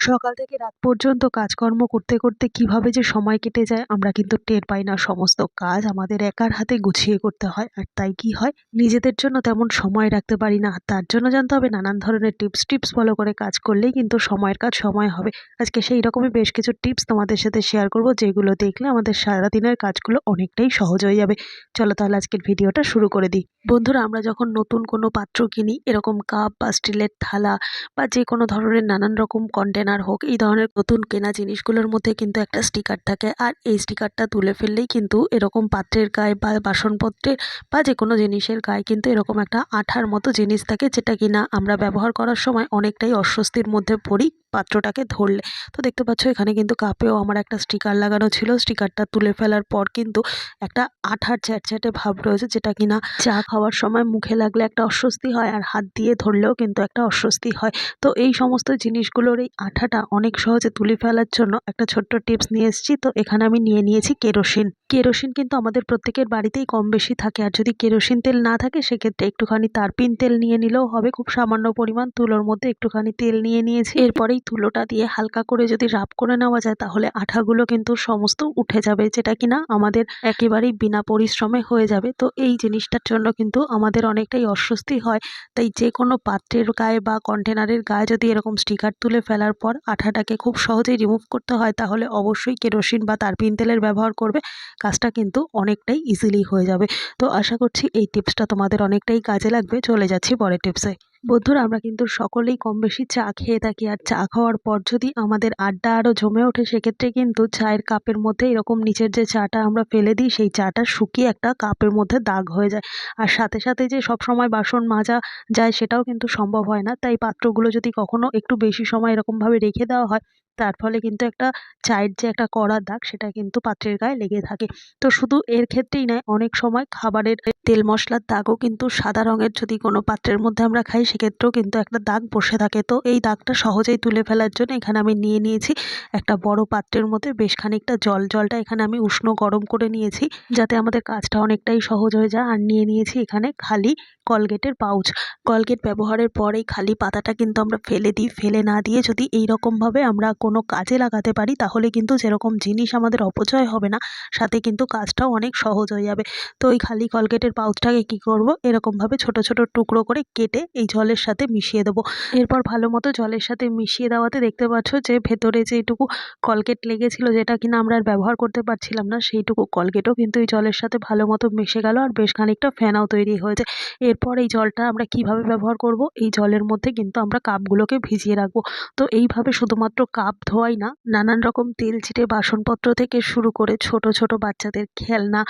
সকাল থেকে রাত পর্যন্ত কাজকর্ম করতে করতে কীভাবে যে সময় কেটে যায়, আমরা কিন্তু টের পাই না। সমস্ত কাজ আমাদের একার হাতে গুছিয়ে করতে হয়। আর তাই কি হয়? নিজেদের জন্য তেমন সময় রাখতে পারি না। তার জন্য জানতে হবে, নানান ধরনের টিপস টিপস ফলো করে কাজ করলেই কিন্তু সময়ের কাজ সময় হবে। আজকে সেই রকমই বেশ কিছু টিপস তোমাদের সাথে শেয়ার করব, যেগুলো দেখলে আমাদের সারাদিনের কাজগুলো অনেকটাই সহজ হয়ে যাবে। চলো তাহলে আজকের ভিডিওটা শুরু করে দিই। বন্ধুরা, আমরা যখন নতুন কোনো পাত্র কিনি, এরকম কাপ বা স্টিলের থালা বা যে কোনো ধরনের নানান রকম কন্টেনার হোক, এই ধরনের নতুন কেনা জিনিসগুলোর মধ্যে কিন্তু একটা স্টিকার থাকে। আর এই স্টিকারটা তুলে ফেললেই কিন্তু এরকম পাত্রের গায়ে বা বাসনপত্রের বা যে কোনো জিনিসের গায়ে কিন্তু এরকম একটা আঠার মতো জিনিস থাকে, যেটা কিনা আমরা ব্যবহার করার সময় অনেকটাই অস্বস্তির মধ্যে পড়ি। পাত্রটাকে ধরলে। তো দেখতে পাচ্ছ এখানে কিন্তু কাপেও আমার একটা স্টিকার লাগানো ছিল। স্টিকারটা তুলে ফেলার পর কিন্তু একটা আঠার চ্যাটচ্যাটে ভাব রয়েছে, যেটা কিনা চা খাওয়ার সময় মুখে লাগলে একটা অস্বস্তি হয় আর হাত দিয়ে ধরলেও কিন্তু একটা অস্বস্তি হয়। তো এই সমস্ত জিনিসগুলোর এই আঠাটা অনেক সহজে তুলে ফেলার জন্য একটা ছোট্ট টিপস নিয়ে এসেছি। তো এখানে আমি নিয়ে নিয়েছি কেরোসিন। কেরোসিন কিন্তু আমাদের প্রত্যেকের বাড়িতেই কম বেশি থাকে আর যদি কেরোসিন তেল না থাকে সেক্ষেত্রে একটুখানি তারপিন তেল নিয়ে নিলেও হবে। খুব সামান্য পরিমাণ তুলোর মধ্যে একটুখানি তেল নিয়ে নিয়েছি। এরপরেই তুলোটা দিয়ে হালকা করে যদি রাব করে নেওয়া যায়, তাহলে আঠাগুলো কিন্তু সমস্ত উঠে যাবে, যেটা কিনা আমাদের একেবারেই বিনা পরিশ্রমে হয়ে যাবে। তো এই জিনিসটার জন্য কিন্তু আমাদের অনেকটাই অস্বস্তি হয়। তাই যে কোনো পাত্রের গায়ে বা কন্টেনারের গায়ে যদি এরকম স্টিকার তুলে ফেলার পর আঠাটাকে খুব সহজেই রিমুভ করতে হয়, তাহলে অবশ্যই কেরোসিন বা তারপিন তেলের ব্যবহার করবে। কাজটা কিন্তু অনেকটাই ইজিলি হয়ে যাবে। তো আশা করছি এই টিপসটা তোমাদের অনেকটাই কাজে লাগবে। চলে যাচ্ছি পরের টিপসে বন্ধুরা, আমরা কিন্তু সকলেই কম বেশি চা খেয়ে থাকি। আর চা খাওয়ার পর যদি আমাদের আড্ডা আরও জমে ওঠে, সেক্ষেত্রে কিন্তু চায়ের কাপের মধ্যে এরকম নিচের যে চাটা আমরা ফেলে দিই, সেই চাটা শুকিয়ে একটা কাপের মধ্যে দাগ হয়ে যায়। আর সাথে সাথে যে সব সময় বাসন মাজা যায়, সেটাও কিন্তু সম্ভব হয় না। তাই পাত্রগুলো যদি কখনো একটু বেশি সময় এরকমভাবে রেখে দেওয়া হয় তার ফলে কিন্তু একটা চায়ের যে একটা কড়া দাগ, সেটা কিন্তু পাত্রের গায়ে লেগে থাকে। তো শুধু এর ক্ষেত্রেই নয়, অনেক সময় খাবারের তেল মশলার দাগও কিন্তু সাদা রঙের যদি কোনো পাত্রের মধ্যে আমরা খাই, সেক্ষেত্রেও কিন্তু একটা দাগ বসে থাকে। তো এই দাগটা সহজেই তুলে ফেলার জন্য এখানে আমি নিয়ে নিয়েছি একটা বড় পাত্রের মধ্যে বেশ খানিকটা জল। জলটা এখানে আমি উষ্ণ গরম করে নিয়েছি, যাতে আমাদের কাজটা অনেকটাই সহজ হয়ে যায়। আর নিয়ে নিয়েছি এখানে খালি কলগেটের পাউচ। কলগেট ব্যবহারের পর এই খালি পাতাটা কিন্তু আমরা ফেলে দিই। ফেলে না দিয়ে যদি এই রকমভাবে আমরা কোনো কাজে লাগাতে পারি, তাহলে কিন্তু যেরকম জিনিস আমাদের অপচয় হবে না, সাথে কিন্তু কাজটাও অনেক সহজ হয়ে যাবে। তো এই খালি কলগেটের পাউচটাকে কি করব? এরকমভাবে ছোট ছোট টুকরো করে কেটে এই জলের সাথে মিশিয়ে দেবো। এরপর ভালো মতো জলের সাথে মিশিয়ে দেওয়াতে দেখতে পাচ্ছ যে ভেতরে যেটুকু কলগেট লেগেছিল, যেটা কিনা আমরা আর ব্যবহার করতে পারছিলাম না, সেইটুকু কলগেটও কিন্তু এই জলের সাথে ভালো মতো মিশে গেল আর বেশ খানিকটা ফেনাও তৈরি হয়েছে। এরপর এই জলটা আমরা কীভাবে ব্যবহার করব? এই জলের মধ্যে কিন্তু আমরা কাপগুলোকে ভিজিয়ে রাখব। তো এইভাবে শুধুমাত্র কাপ ধোয়াই না। নানান রকম তেল ছিটে বাসনপত্র থেকে শুরু করে ছোট ছোট বাচ্চাদের খেলনা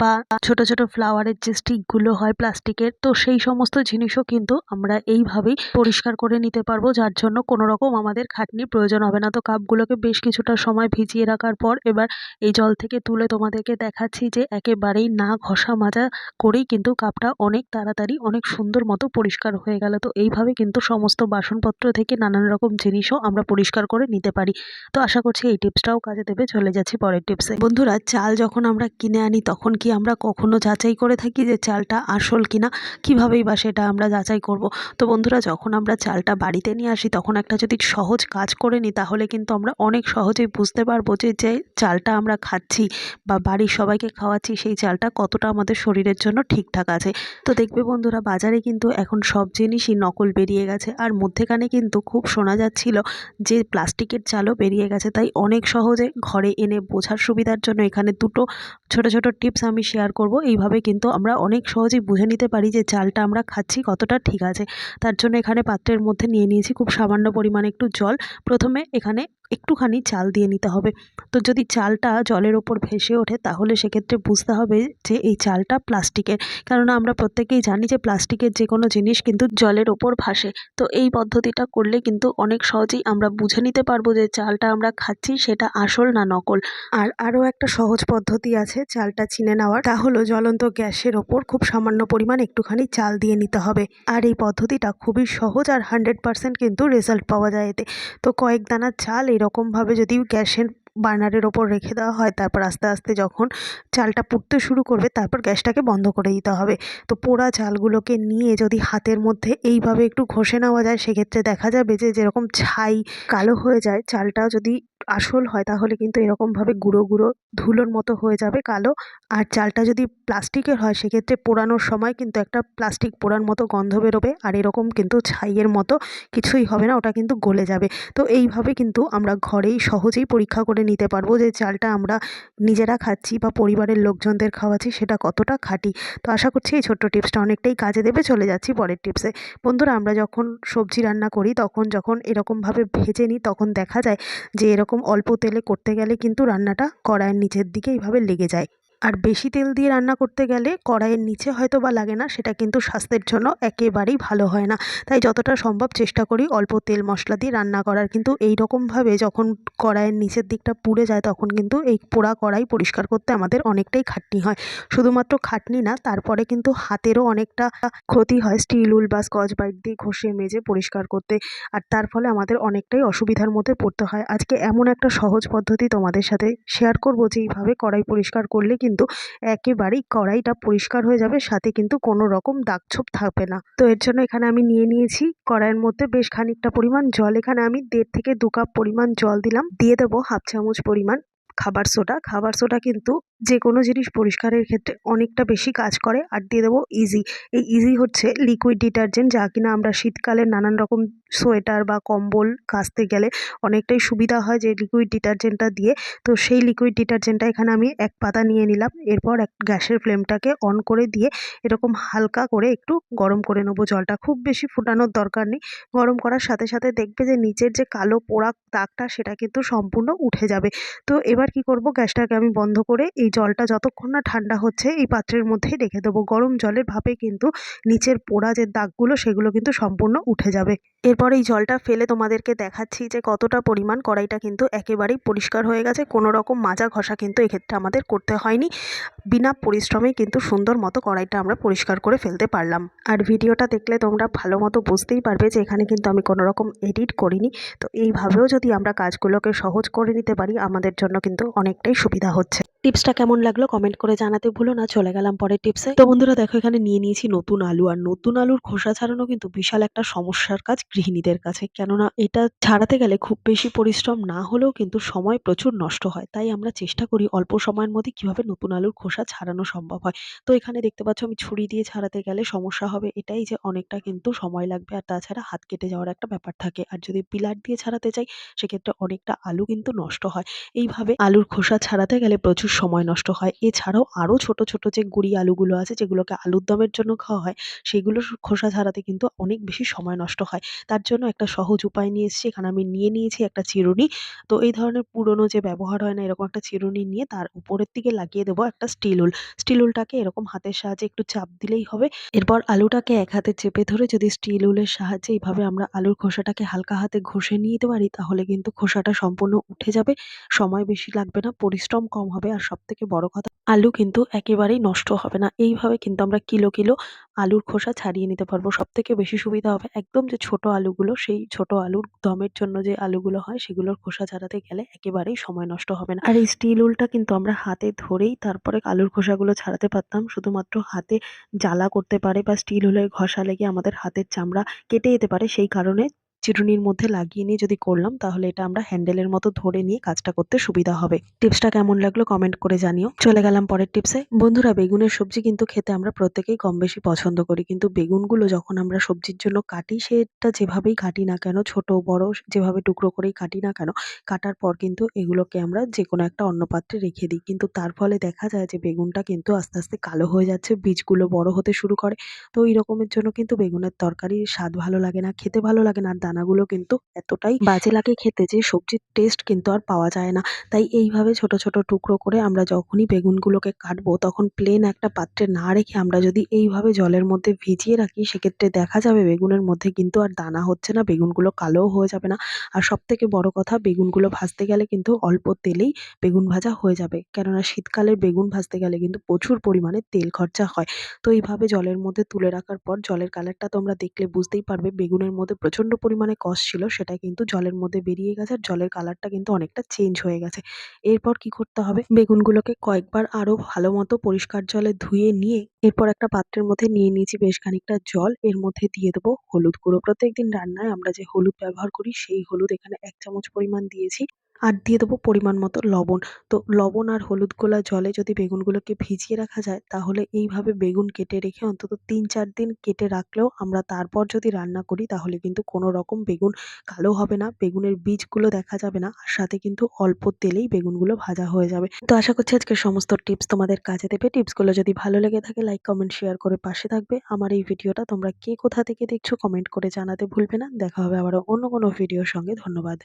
বা ছোট ছোট ফ্লাওয়ারের যে স্টিকগুলো হয় প্লাস্টিকের তো সেই সমস্ত জিনিসও কিন্তু আমরা এইভাবেই পরিষ্কার করে নিতে পারব। যার জন্য কোনো রকম আমাদের খাটনির প্রয়োজন হবে না। তো কাপগুলোকে বেশ কিছুটা সময় ভিজিয়ে রাখার পর এবার এই জল থেকে তুলে তোমাদেরকে দেখাচ্ছি যে একেবারেই না ঘষা মাজা করেই কিন্তু কাপটা অনেক তাড়াতাড়ি, অনেক সুন্দর মতো পরিষ্কার হয়ে গেল। তো এইভাবে কিন্তু সমস্ত বাসনপত্র থেকে নানান রকম জিনিসও আমরা পরিষ্কার করে নিতে পারি। তো আশা করছি এই টিপসটাও কাজে দেবে, চলে যাচ্ছি পরের টিপসে। বন্ধুরা, চাল যখন আমরা কিনে আনি, তখন কি আমরা কখনো যাচাই করে থাকি যে চালটা আসল কিনা? কিভাবেই বা সেটা আমরা যাচাই করব? তো বন্ধুরা, যখন আমরা চালটা বাড়িতে নিয়ে আসি, তখন একটা যদি সহজ কাজ করে নিই, তাহলে কিন্তু আমরা অনেক সহজেই বুঝতে পারব যে যে চালটা আমরা খাচ্ছি বা বাড়ির সবাইকে খাওয়াচ্ছি, সেই চালটা কতটা আমাদের শরীরের জন্য ঠিকঠাক আছে। তো দেখবে বন্ধুরা, বাজারে কিন্তু এখন সব জিনিসই নকল বেরিয়ে গেছে। আর মধ্যেখানে কিন্তু খুব শোনা যাচ্ছিল যে প্লাস্টিকের চালও বেরিয়ে গেছে, তাই অনেক সহজে ঘরে এনে বোঝার সুবিধার জন্য এখানে দুটো ছোট ছোট টিপস আমি শেয়ার করব। এইভাবে কিন্তু আমরা অনেক সহজেই বুঝে নিতে পারি যে চালটা আমরা খাচ্ছি কতটা ঠিক আছে। তার জন্য এখানে পাত্রের মধ্যে নিয়ে নিয়েছি খুব সামান্য পরিমাণে একটু জল। প্রথমে এখানে একটুখানি চাল দিয়ে নিতে হবে। তো যদি চালটা জলের ওপর ভেসে ওঠে, তাহলে সেক্ষেত্রে বুঝতে হবে যে এই চালটা প্লাস্টিকের। কেননা আমরা প্রত্যেকেই জানি যে প্লাস্টিকের যে কোনো জিনিস কিন্তু জলের ওপর ভাসে। তো এই পদ্ধতিটা করলে কিন্তু অনেক সহজেই আমরা বুঝে নিতে পারব যে চালটা আমরা খাচ্ছি সেটা আসল না নকল। আর আরও একটা সহজ পদ্ধতি আছে চালটা চিনে নেওয়ার। তা হলো জ্বলন্ত গ্যাসের ওপর খুব সামান্য পরিমাণ একটুখানি চাল দিয়ে নিতে হবে। আর এই পদ্ধতিটা খুবই সহজ আর হান্ড্রেড পারসেন্ট কিন্তু রেজাল্ট পাওয়া যায় এতে। তো কয়েক দানা চাল এরকমভাবে যদি গ্যাসের বার্নারের ওপর রেখে দেওয়া হয়, তারপর আস্তে আস্তে যখন চালটা পুড়তে শুরু করবে, তারপর গ্যাসটাকে বন্ধ করে দিতে হবে। তো পোড়া চালগুলোকে নিয়ে যদি হাতের মধ্যে এইভাবে একটু ঘষে নেওয়া যায়, সেক্ষেত্রে দেখা যাবে যে যেরকম ছাই কালো হয়ে যায়, চালটা যদি আসল হয়, তাহলে কিন্তু এরকমভাবে গুঁড়ো গুঁড়ো ধুলোর মতো হয়ে যাবে কালো। আর চালটা যদি প্লাস্টিকের হয়, সেক্ষেত্রে পোড়ানোর সময় কিন্তু একটা প্লাস্টিক পোড়ার মতো গন্ধ বেরোবে। আর এরকম কিন্তু ছাইয়ের মতো কিছুই হবে না, ওটা কিন্তু গলে যাবে। তো এইভাবে কিন্তু আমরা ঘরেই সহজেই পরীক্ষা করে নিতে পারব যে চালটা আমরা নিজেরা খাচ্ছি বা পরিবারের লোকজনদের খাওয়াচ্ছি, সেটা কতটা খাঁটি। তো আশা করছি এই ছোট্ট টিপসটা অনেকটাই কাজে দেবে। চলে যাচ্ছি পরের টিপসে। বন্ধুরা, আমরা যখন সবজি রান্না করি, তখন যখন এরকমভাবে ভেজে নিই, তখন দেখা যায় যে এরকম অল্প তেলে করতে গেলে কিন্তু রান্নাটা কড়াইয়ের নিচের দিকে এইভাবে লেগে যায়। আর বেশি তেল দিয়ে রান্না করতে গেলে কড়াইয়ের নিচে হয়তো বা লাগে না, সেটা কিন্তু স্বাস্থ্যের জন্য একেবারেই ভালো হয় না। তাই যতটা সম্ভব চেষ্টা করি অল্প তেল মশলা দিয়ে রান্না করার। কিন্তু এই রকমভাবে যখন কড়াইয়ের নিচের দিকটা পুড়ে যায়, তখন কিন্তু এই পোড়া কড়াই পরিষ্কার করতে আমাদের অনেকটাই খাটনি হয়। শুধুমাত্র খাটনি না, তারপরে কিন্তু হাতেরও অনেকটা ক্ষতি হয় স্টিল, উল বা স্কচ বাইট দিয়ে ঘষে মেজে পরিষ্কার করতে। আর তার ফলে আমাদের অনেকটাই অসুবিধার মধ্যে পড়তে হয়। আজকে এমন একটা সহজ পদ্ধতি তোমাদের সাথে শেয়ার করব যে এইভাবে কড়াই পরিষ্কার করলে কিন্তু একেবারেই কড়াইটা পরিষ্কার হয়ে যাবে, সাথে কিন্তু কোনো রকম দাগ ছোপ থাকবে না। তো এর জন্য এখানে আমি নিয়ে নিয়েছি কড়াইয়ের মধ্যে বেশ খানিকটা পরিমাণ জল। এখানে আমি দেড় থেকে দু কাপ পরিমাণ জল দিলাম। দিয়ে দেবো হাফ চামচ পরিমাণ খাবার সোডা। খাবার সোডা কিন্তু যে কোনো জিনিস পরিষ্কারের ক্ষেত্রে অনেকটা বেশি কাজ করে। আর দিয়ে দেবো ইজি এই ইজি হচ্ছে লিকুইড ডিটারজেন্ট যা কিনা আমরা শীতকালে নানান রকম সোয়েটার বা কম্বল কাচতে গেলে অনেকটাই সুবিধা হয় যে লিকুইড ডিটারজেন্টটা দিয়ে। তো সেই লিকুইড ডিটারজেন্টটা এখানে আমি এক পাতা নিয়ে নিলাম। এরপর এক গ্যাসের ফ্লেমটাকে অন করে দিয়ে এরকম হালকা করে একটু গরম করে নেব জলটা। খুব বেশি ফুটানোর দরকার নেই। গরম করার সাথে সাথে দেখবে যে নিচের যে কালো পোড়া দাগটা সেটা কিন্তু সম্পূর্ণ উঠে যাবে। তো এবার কি করব? গ্যাসটাকে আমি বন্ধ করে এই জলটা যতক্ষণ না ঠান্ডা হচ্ছে, এই পাত্রের মধ্যেই রেখে দেবো। গরম জলের ভাপে কিন্তু নিচের পোড়া যে দাগগুলো, সেগুলো কিন্তু সম্পূর্ণ উঠে যাবে। এরপর এই জলটা ফেলে তোমাদেরকে দেখাচ্ছি যে কতটা পরিমাণ কড়াইটা কিন্তু একেবারেই পরিষ্কার হয়ে গেছে। কোনো রকম মাজা ঘষা কিন্তু এক্ষেত্রে আমাদের করতে হয়নি। বিনা পরিশ্রমে কিন্তু সুন্দর মতো কড়াইটা আমরা পরিষ্কার করে ফেলতে পারলাম। আর ভিডিওটা দেখলে তোমরা ভালো মতো বুঝতেই পারবে যে এখানে কিন্তু আমি কোনো রকম এডিট করিনি। তো এইভাবেও যদি আমরা কাজগুলোকে সহজ করে নিতে পারি, আমাদের জন্য কিন্তু অনেকটাই সুবিধা হচ্ছে। টিপসটা কেমন লাগল কমেন্ট করে জানাতে ভুলো না, চলে গেলাম পরের টিপসে। তো বন্ধুরা দেখো, এখানে নিয়ে নিয়েছি নতুন আলু, আর নতুন আলুর খোসা ছাড়ানো কিন্তু বিশাল একটা সমস্যার কাজ গৃহিণীদের কাছে। কেননা এটা ছাড়াতে গেলে খুব বেশি পরিশ্রম না হলেও কিন্তু সময় প্রচুর নষ্ট হয়। তাই আমরা চেষ্টা করি অল্প সময়ের মধ্যে কীভাবে নতুন আলুর খোসা ছাড়ানো সম্ভব হয়। তো এখানে দেখতে পাচ্ছ, আমি ছুরি দিয়ে ছাড়াতে গেলে সমস্যা হবে এটাই যে অনেকটা কিন্তু সময় লাগবে, আর তাছাড়া হাত কেটে যাওয়ার একটা ব্যাপার থাকে। আর যদি পিলার দিয়ে ছাড়াতে চাই, সেক্ষেত্রে অনেকটা আলু কিন্তু নষ্ট হয়। এইভাবে আলুর খোসা ছাড়াতে গেলে প্রচুর সময় নষ্ট হয়। এছাড়াও আরও ছোট ছোট যে গুঁড়ি আলুগুলো আছে, যেগুলোকে আলুর দমের জন্য খাওয়া হয় সেগুলোর খোসা ছাড়াতে কিন্তু অনেক বেশি সময় নষ্ট হয়। তার জন্য একটা সহজ উপায় নিয়ে এসেছি। এখানে আমি নিয়ে নিয়েছি একটা চিরুনি। তো এই ধরনের পুরনো যে ব্যবহার হয় না, এরকম একটা চিরুনি নিয়ে তার উপরের দিকে লাগিয়ে দেবো একটা স্টিল উল। স্টিল উলটাকে এরকম হাতের সাহায্যে একটু চাপ দিলেই হবে। এরপর আলুটাকে এক হাতে চেপে ধরে যদি স্টিল উলের সাহায্যে এইভাবে আমরা আলুর খোসাটাকে হালকা হাতে ঘষে নিতে পারি, তাহলে কিন্তু খোসাটা সম্পূর্ণ উঠে যাবে। সময় বেশি লাগবে না, পরিশ্রম কম হবে। আর সব থেকে বড় কথা, আলু কিন্তু একেবারেই নষ্ট হবে না। এইভাবে কিন্তু আমরা কিলো কিলো আলুর খোসা ছাড়িয়ে নিতে পারব। সব থেকে বেশি সুবিধা হবে একদম যে ছোট আলুগুলো, সেই ছোট আলুর দমের জন্য যে আলুগুলো হয়, সেগুলোর খোসা ছাড়াতে গেলে একেবারেই সময় নষ্ট হবে না। আর এই স্টিল উলটা কিন্তু আমরা হাতে ধরেই তারপরে আলুর খোসাগুলো ছাড়াতে পারতাম। শুধুমাত্র হাতে জ্বালা করতে পারে বা স্টিল উলের ঘষা লেগে আমাদের হাতের চামড়া কেটে যেতে পারে। সেই কারণে চিরুনির মধ্যে লাগিয়ে নিয়ে যদি করলাম, তাহলে এটা আমরা হ্যান্ডেলের মতো ধরে নিয়ে কাজটা করতে সুবিধা হবে। টিপসটা কেমন লাগল কমেন্ট করে জানিও। চলে গেলাম পরের টিপসে। বন্ধুরা, বেগুনের সবজি কিন্তু খেতে আমরা প্রত্যেকেই কম বেশি পছন্দ করি। কিন্তু বেগুনগুলো যখন আমরা সবজির জন্য কাটি, সেটা যেভাবেই কাটি না কেন, ছোট, বড়, যেভাবে টুকরো করেই কাটি না কেন, কাটার পর কিন্তু এগুলোকে আমরা যে কোনো একটা অন্য পাত্রে রেখে দিই। কিন্তু তার ফলে দেখা যায় যে, বেগুনটা কিন্তু আস্তে আস্তে কালো হয়ে যাচ্ছে, বীজগুলো বড় হতে শুরু করে। তো এই রকমের জন্য কিন্তু বেগুনের তরকারি স্বাদ ভালো লাগে না, খেতে ভালো লাগে না, আর দানাগুলো কিন্তু এতটাই বাজে লাগে খেতে যে সবজির টেস্ট কিন্তু আর পাওয়া যায় না। তাই এইভাবে ছোট ছোট টুকরো করে আমরা যখনই বেগুনগুলোকে কাটবো, তখন প্লেন একটা পাত্রে না রেখে আমরা যদি এইভাবে জলের মধ্যে ভিজিয়ে রাখি, সেক্ষেত্রে দেখা যাবে বেগুনের মধ্যে কিন্তু আর দানা হচ্ছে না, বেগুনগুলো কালোও হয়ে যাবে না। আর সব থেকে বড় কথা, বেগুনগুলো ভাজতে গেলে কিন্তু অল্প তেলেই বেগুন ভাজা হয়ে যাবে। কেননা শীতকালের বেগুন ভাজতে গেলে কিন্তু প্রচুর পরিমাণে তেল খরচা হয়। তো এইভাবে জলের মধ্যে তুলে রাখার পর, জলের কালারটা তোমরা দেখলে বুঝতেই পারবে, বেগুনের মধ্যে প্রচণ্ড পরিমাণে পরিমাণে কস ছিল সেটা কিন্তু জলের মধ্যে বেরিয়ে গেছে, আর জলের কালারটা কিন্তু অনেকটা চেঞ্জ হয়ে গেছে। এরপর কি করতে হবে? বেগুনগুলোকে কয়েকবার আরও ভালো মতো পরিষ্কার জলে ধুয়ে নিয়ে এরপর একটা পাত্রের মধ্যে নিয়ে নিয়েছি বেশ খানিকটা জল। এর মধ্যে দিয়ে দেবো হলুদ গুঁড়ো। প্রত্যেকদিন রান্নায় আমরা যে হলুদ ব্যবহার করি, সেই হলুদ এখানে এক চামচ পরিমাণ দিয়েছি। আর দিয়ে দেবো পরিমাণ মতো লবণ। তো লবণ আর হলুদ গোলা জলে যদি বেগুনগুলোকে ভিজিয়ে রাখা যায়, তাহলে এইভাবে বেগুন কেটে রেখে অন্তত তিন চার দিন কেটে রাখলেও আমরা তারপর যদি রান্না করি, তাহলে কিন্তু কোনো রকম বেগুন কালো হবে না, বেগুনের বীজগুলো দেখা যাবে না, আর সাথে কিন্তু অল্প তেলেই বেগুনগুলো ভাজা হয়ে যাবে। তো আশা করছি আজকে সমস্ত টিপস তোমাদের কাজে দেবে। টিপসগুলো যদি ভালো লেগে থাকে লাইক কমেন্ট শেয়ার করে পাশে থাকবে। আমার এই ভিডিওটা তোমরা কে কোথা থেকে দেখছ কমেন্ট করে জানাতে ভুলবে না। দেখা হবে আবারও অন্য কোনো ভিডিওর সঙ্গে। ধন্যবাদ।